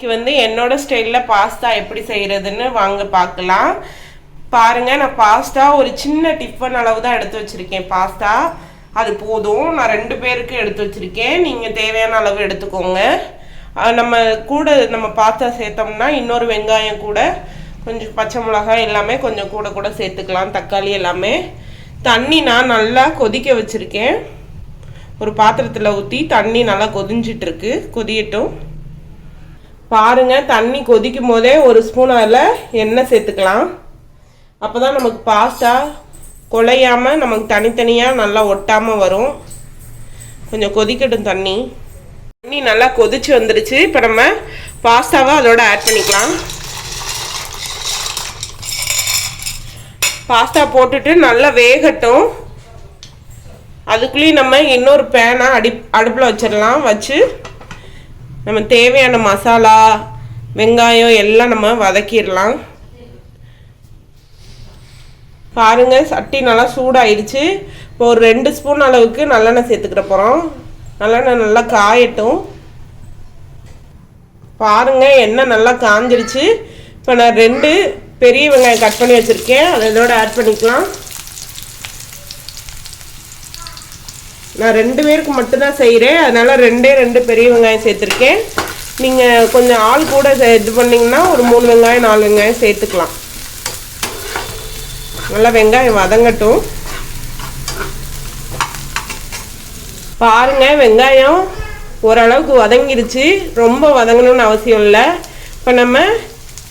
இன்னைக்கு வந்து என்னோட ஸ்டைலில் பாஸ்தா எப்படி செய்கிறதுன்னு வாங்க பார்க்கலாம். பாருங்கள் நான் பாஸ்தா ஒரு சின்ன டிஃபன் அளவு தான் எடுத்து வச்சுருக்கேன் பாஸ்தா அது போதும். நான் ரெண்டு பேருக்கு எடுத்து வச்சுருக்கேன். நீங்கள் தேவையான அளவு எடுத்துக்கோங்க. நம்ம கூட நம்ம பாஸ்தா சேர்த்தோம்னா இன்னொரு வெங்காயம் கூட கொஞ்சம் பச்சை மிளகாய் எல்லாமே கொஞ்சம் கூட கூட சேர்த்துக்கலாம். தக்காளி எல்லாமே. தண்ணி நான் நல்லா கொதிக்க வச்சுருக்கேன். ஒரு பாத்திரத்தில் ஊற்றி தண்ணி நல்லா கொதிஞ்சிட்ருக்கு கொதியட்டும். பாருங்கள் தண்ணி கொதிக்கும் போதே ஒரு ஸ்பூன் அதில் எண்ணெய் சேர்த்துக்கலாம். அப்போ தான் நமக்கு பாஸ்தா குழையாமல் நமக்கு தனித்தனியாக நல்லா ஒட்டாமல் வரும். கொஞ்சம் கொதிக்கட்டும் தண்ணி. தண்ணி நல்லா கொதிச்சு வந்துடுச்சு இப்போ நம்ம பாஸ்தாவை அதோட ஆட் பண்ணிக்கலாம். பாஸ்தா போட்டுட்டு நல்லா வேகட்டும். அதுக்குள்ளேயும் நம்ம இன்னொரு பேனை அடி அடுப்பில் வச்சிடலாம் வச்சு நம்ம தேவையான மசாலா வெங்காயம் எல்லாம் நம்ம வதக்கிடலாம். பாருங்க சட்டி நல்லா சூடாயிடுச்சு. இப்போ ஒரு ரெண்டு ஸ்பூன் அளவுக்கு நல்லெண்ணெய் சேர்த்துக்கிட போகிறோம் நல்லெண்ணெய் நல்லா காயட்டும். பாருங்க எண்ணெய் நல்லா காஞ்சிருச்சு இப்போ நான் ரெண்டு பெரிய வெங்காயம் கட் பண்ணி வச்சுருக்கேன். அதை இதோட ஆட் பண்ணிக்கலாம். நான் ரெண்டு பேருக்கு மட்டும்தான் செய்கிறேன் அதனால் ரெண்டே ரெண்டு பெரிய வெங்காயம் சேர்த்துருக்கேன். நீங்கள் கொஞ்சம் ஆள் கூட சே- இது பண்ணிங்கன்னா ஒரு மூணு வெங்காயம் நாலு வெங்காயம் சேர்த்துக்கலாம். நல்லா வெங்காயம் வதங்கட்டும். பாருங்க வெங்காயம் ஓரளவுக்கு வதங்கிருச்சு. ரொம்ப வதங்கணும்னு அவசியம் இல்லை. இப்போ நம்ம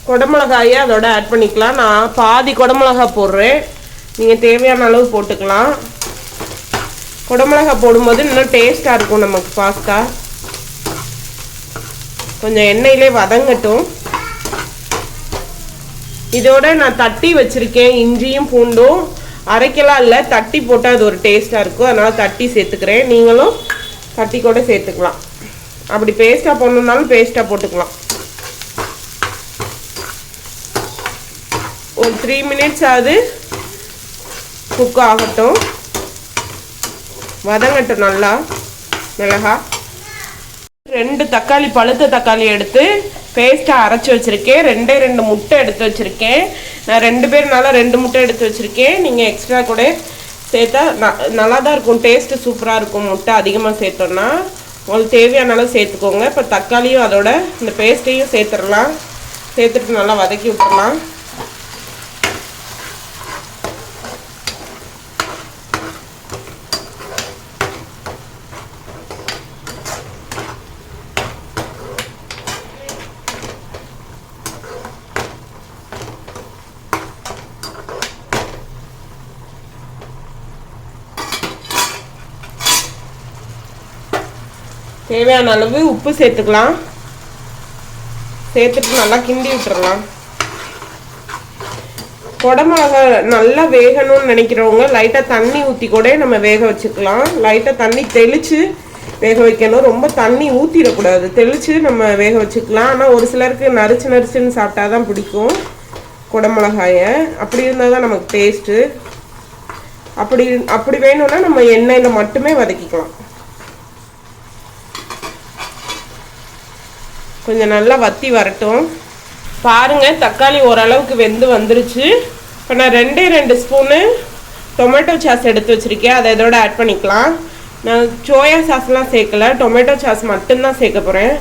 குடமிளகாயை அதோட ஆட் பண்ணிக்கலாம். நான் பாதி குடமிளகா போடுறேன். நீங்கள் தேவையான அளவு போட்டுக்கலாம். குடமிளகா போடும்போது இன்னும் டேஸ்ட்டாக இருக்கும் நமக்கு பாஸ்தா கொஞ்சம் எண்ணெயிலே வதங்கட்டும். இதோட நான் தட்டி வச்சுருக்கேன் இஞ்சியும் பூண்டும். அரைக்கலாம் இல்லை தட்டி போட்டால் அது ஒரு டேஸ்ட்டாக இருக்கும். அதனால் தட்டி சேர்த்துக்கிறேன். நீங்களும் தட்டி கூட சேர்த்துக்கலாம். அப்படி பேஸ்ட்டாக போடணுன்னாலும் பேஸ்ட்டாக போட்டுக்கலாம். ஒரு த்ரீ மினிட்ஸ் ஆகுது. குக் ஆகட்டும். வதங்கட்டும் நல்லா. மிளகா. ரெண்டு தக்காளி பழுத்த தக்காளி எடுத்து பேஸ்ட்டாக அரைச்சி வச்சுருக்கேன். ரெண்டே ரெண்டு முட்டை எடுத்து வச்சுருக்கேன். நான் ரெண்டு பேர்னால ரெண்டு முட்டை எடுத்து வச்சுருக்கேன். நீங்கள் எக்ஸ்ட்ரா கூட சேர்த்தா ந நல்லா தான் இருக்கும் டேஸ்ட்டு சூப்பராக இருக்கும். முட்டை அதிகமாக சேர்த்தோன்னா உங்களுக்கு தேவையான அளவு சேர்த்துக்கோங்க. இப்போ தக்காளியும் அதோட இந்த பேஸ்ட்டையும் சேர்த்துடலாம். சேர்த்துட்டு நல்லா வதக்கி விட்டுடலாம். தேவையான அளவு உப்பு சேர்த்துக்கலாம். சேர்த்துட்டு நல்லா கிண்டி விட்டுறலாம். குடமிளகா நல்லா வேகணும்னு நினைக்கிறவங்க லைட்டாக தண்ணி ஊற்றி கூட நம்ம வேக வச்சுக்கலாம். லைட்டாக தண்ணி தெளித்து வேக வைக்கணும். ரொம்ப தண்ணி ஊற்றிடக்கூடாது தெளித்து நம்ம வேக வச்சுக்கலாம். ஆனால் ஒரு சிலருக்கு நரிச்சு நரிச்சுன்னு சாப்பிட்டா தான் பிடிக்கும் குடமிளகாயை. அப்படி இருந்தால் தான் நமக்கு டேஸ்ட்டு அப்படி அப்படி வேணும்னா நம்ம எண்ணெயில் மட்டுமே வதக்கிக்கலாம். கொஞ்சம் நல்லா வத்தி வரட்டும். பாருங்கள் தக்காளி ஓரளவுக்கு வெந்து வந்துருச்சு. இப்போ நான் ரெண்டே ரெண்டு ஸ்பூனு டொமேட்டோ சாஸ் எடுத்து வச்சிருக்கேன். அதை இதோட ஆட் பண்ணிக்கலாம். நான் சோயா சாஸ்லாம் சேர்க்கல. டொமேட்டோ சாஸ் மட்டும்தான் சேர்க்க போகிறேன்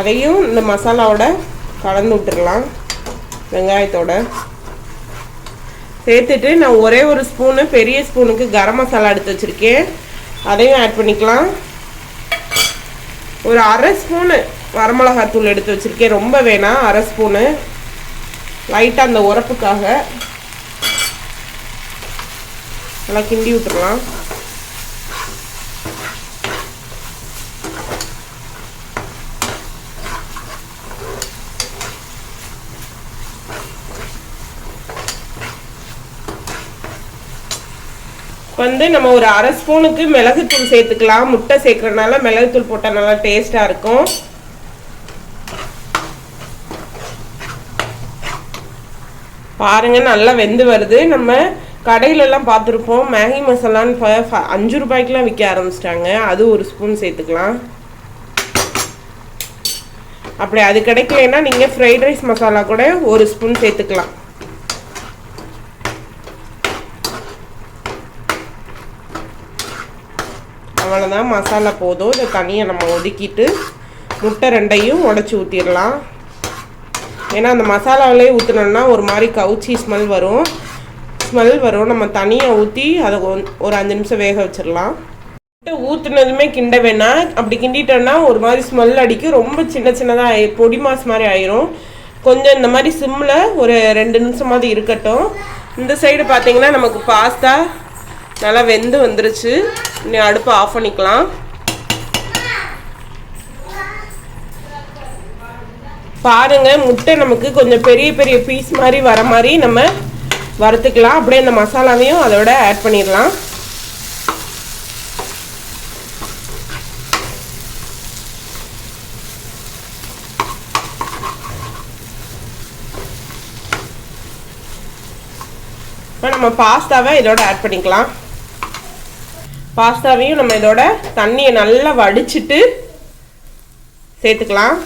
அதையும் இந்த மசாலாவோட கலந்து விட்டுறலாம். வெங்காயத்தோட. சேர்த்துட்டு நான் ஒரே ஒரு ஸ்பூனு பெரிய ஸ்பூனுக்கு கரம் மசாலா எடுத்து வச்சுருக்கேன். அதையும் ஆட் பண்ணிக்கலாம். ஒரு அரை ஸ்பூனு வரமிளகாத்தூள் எடுத்து வச்சுருக்கேன். ரொம்ப வேணாம் அரை ஸ்பூனு. லைட்டாக அந்த உரப்புக்காக. நல்லா கிண்டி விட்டுறலாம். வந்து நம்ம ஒரு அரை ஸ்பூனுக்கு மிளகுத்தூள் சேர்த்துக்கலாம். முட்டை சேர்க்கறதுனால மிளகுத்தூள் போட்டால் நல்லா டேஸ்ட்டாக இருக்கும். பாருங்க நல்லா வெந்து வருது. நம்ம கடையிலலாம் பார்த்துருப்போம். மேகி மசாலான்னு அஞ்சு ரூபாய்க்குலாம் விற்க ஆரம்பிச்சிட்டாங்க. அது ஒரு ஸ்பூன் சேர்த்துக்கலாம். அப்படி அது கிடைக்கலன்னா நீங்கள் ஃப்ரைட் ரைஸ் மசாலா கூட ஒரு ஸ்பூன் சேர்த்துக்கலாம். அவ்வளோதான் மசாலா போதும். இதை தனியாக நம்ம ஒதுக்கிட்டு முட்டை ரெண்டையும் உடச்சி ஊற்றிடலாம் ஏன்னா அந்த மசாலாவிலே ஊற்றினோம்னா ஒரு மாதிரி கவுச்சி ஸ்மெல் வரும். ஸ்மெல் வரும். நம்ம தனியாக ஊற்றி அதை ஒன்- ஒரு அஞ்சு நிமிஷம் வேக வச்சிடலாம். முட்டை ஊற்றுனதுமே கிண்ட வேணாம். அப்படி கிண்டிட்டோம்னா ஒரு மாதிரி ஸ்மெல் அடிக்கும் ரொம்ப சின்ன சின்னதாக பொடி மாஸ் மாதிரி ஆயிரும். கொஞ்சம் இந்த மாதிரி சிம்மில் ஒரு ரெண்டு நிமிஷமாவது இருக்கட்டும். இந்த சைடு பார்த்தீங்கன்னா நமக்கு பாஸ்தா நல்லா வெந்து வந்துருச்சு. இனி அடுப்பை ஆஃப் பண்ணிக்கலாம். பாருங்க முட்டை நமக்கு கொஞ்சம் பெரிய பெரிய பீஸ் மாதிரி வர மாதிரி நம்ம வறுத்துக்கலாம். அப்படியே இந்த மசாலாவையும் அதோட ஆட் பண்ணிடலாம். இப்போ நம்ம பாஸ்தாவை இதோட ஆட் பண்ணிக்கலாம். பாஸ்தாவையும் நம்ம இதோட தண்ணியை நல்லா வடிச்சிட்டு சேர்த்துக்கலாம்.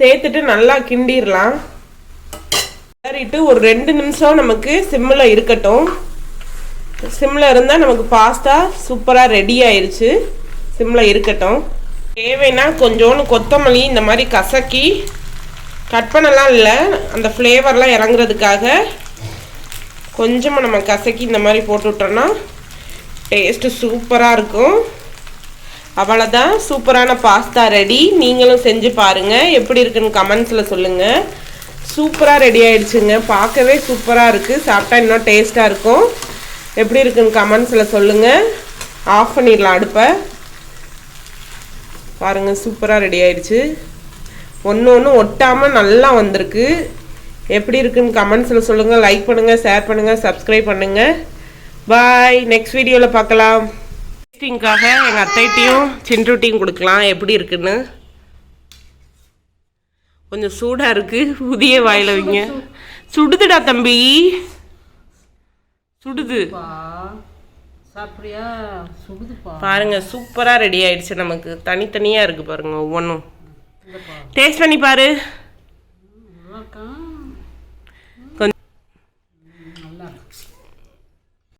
சேர்த்துட்டு நல்லா கிண்டிடலாம் கிளறிட்டு ஒரு ரெண்டு நிமிஷம் நமக்கு சிம்மில் இருக்கட்டும். சிம்மில் இருந்தால் நமக்கு பாஸ்தா சூப்பராக ரெடி ஆயிடுச்சு சிம்மில் இருக்கட்டும். தேவைன்னா கொஞ்சோண்டு கொத்தமல்லி இந்த மாதிரி கசக்கி கட் பண்ணலாம் இல்லை அந்த ஃப்ளேவர்லாம் இறங்குறதுக்காக கொஞ்சமாக நம்ம கசக்கி இந்த மாதிரி போட்டு விட்டோம்னா டேஸ்ட்டு சூப்பராக இருக்கும். அவ்வளோதான் சூப்பரான பாஸ்தா ரெடி நீங்களும் செஞ்சு பாருங்கள் எப்படி இருக்குன்னு கமெண்ட்ஸில் சொல்லுங்கள் சூப்பராக ரெடி ஆயிடுச்சுங்க. பார்க்கவே சூப்பராக இருக்குது சாப்பிட்டா இன்னும் டேஸ்ட்டாக இருக்கும். எப்படி இருக்குன்னு கமெண்ட்ஸில் சொல்லுங்கள் ஆஃப் பண்ணிடலாம் அடுப்பை. பாருங்கள் சூப்பராக ரெடி ஆயிடுச்சு. ஒன்று ஒன்று ஒட்டாமல் நல்லா வந்திருக்கு. எப்படி இருக்குன்னு கமெண்ட்ஸில் சொல்லுங்கள் லைக் பண்ணுங்கள் ஷேர் பண்ணுங்கள் சப்ஸ்கிரைப் பண்ணுங்கள் பாய் நெக்ஸ்ட் வீடியோவில் பார்க்கலாம். டேஸ்டிங்காக எங்கள் அத்தைட்டையும் சின்ருட்டியும் கொடுக்கலாம். எப்படி இருக்குன்னு. கொஞ்சம் சூடாக இருக்கு. புதிய வாயில வைங்க. சுடுதுடா தம்பி. சுடுது. பாருங்க சூப்பராக ரெடி ஆயிடுச்சு நமக்கு. தனித்தனியாக இருக்கு பாருங்க ஒவ்வொன்றும். டேஸ்ட் பண்ணி பாரு.